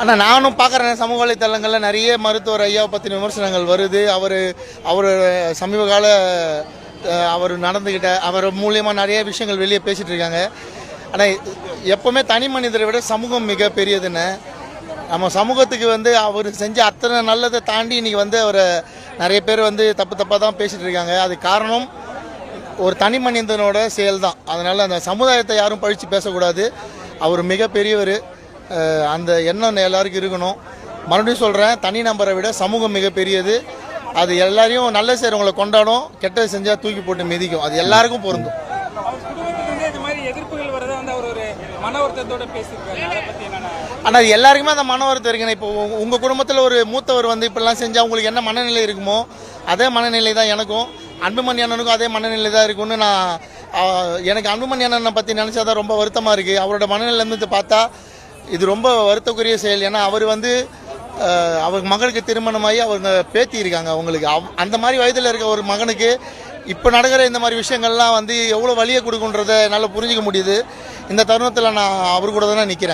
அண்ணா ஐயாவை நானும் பார்க்குறேன். சமூக வலைத்தளங்களில் நிறைய மருத்துவர் ஐயாவை பற்றின விமர்சனங்கள் வருது. அவர் அவர் சமீப கால அவர் நடந்துக்கிட்ட அவர் மூலியமாக நிறைய விஷயங்கள் வெளியே பேசிகிட்டு இருக்காங்க. ஆனால் எப்போவுமே தனி மனிதரை விட சமூகம் மிக பெரியதுன்னு. நம்ம சமூகத்துக்கு வந்து அவர் செஞ்ச அத்தனை நல்லதை தாண்டி இன்னைக்கு வந்து அவரை நிறைய பேர் வந்து தப்பு தப்பாக தான் பேசிகிட்டு இருக்காங்க. அது காரணம் ஒரு தனி மனிதனோட செயல் தான் அதனால் அந்த சமுதாயத்தை யாரும் பழித்து பேசக்கூடாது. அவர் மிகப்பெரியவர். அந்த எண்ணம் எல்லாருக்கும் இருக்கணும். மறுபடியும் சொல்கிறேன் தனி நபரை விட சமூகம் மிகப்பெரியது. அது எல்லாரையும் நல்ல செய்கிறவங்களை கொண்டாடும். கெட்டது செஞ்சால் தூக்கி போட்டு மிதிக்கும். அது எல்லாருக்கும் பொருந்தும். இது மாதிரி எதிர்ப்புகள் ஒரு மன அதை என்னன்னா ஆனால் அது எல்லாருக்குமே அந்த மன வருத்தம் இருக்குண்ணே. இப்போ உங்கள் குடும்பத்தில் ஒரு மூத்தவர் வந்து இப்படிலாம் செஞ்சால் உங்களுக்கு என்ன மனநிலை இருக்குமோ அதே மனநிலை தான் எனக்கும். அன்புமணி அண்ணனுக்கும் அதே மனநிலை தான் இருக்கும்னு நான் எனக்கு அன்புமணி அண்ணனை பற்றி நினச்சா தான் ரொம்ப வருத்தமாக இருக்குது அவரோட மனநிலையிலேருந்து பார்த்தா இது ரொம்ப வருத்தக்குரிய செயல். ஏன்னா அவர் வந்து அவர் மகளுக்கு திருமணமாகி அவங்க பேத்தி இருக்காங்க அவங்களுக்கு. அவ்- அந்த மாதிரி வயதில் இருக்க ஒரு மகனுக்கு இப்போ நடக்கிற இந்த மாதிரி விஷயங்கள்லாம் வந்து எவ்வளோ வழியை கொடுக்குன்றதை என்னால் புரிஞ்சிக்க முடியுது. இந்த தருணத்தில் நான் அவர் கூட தானே நிற்கிறேன்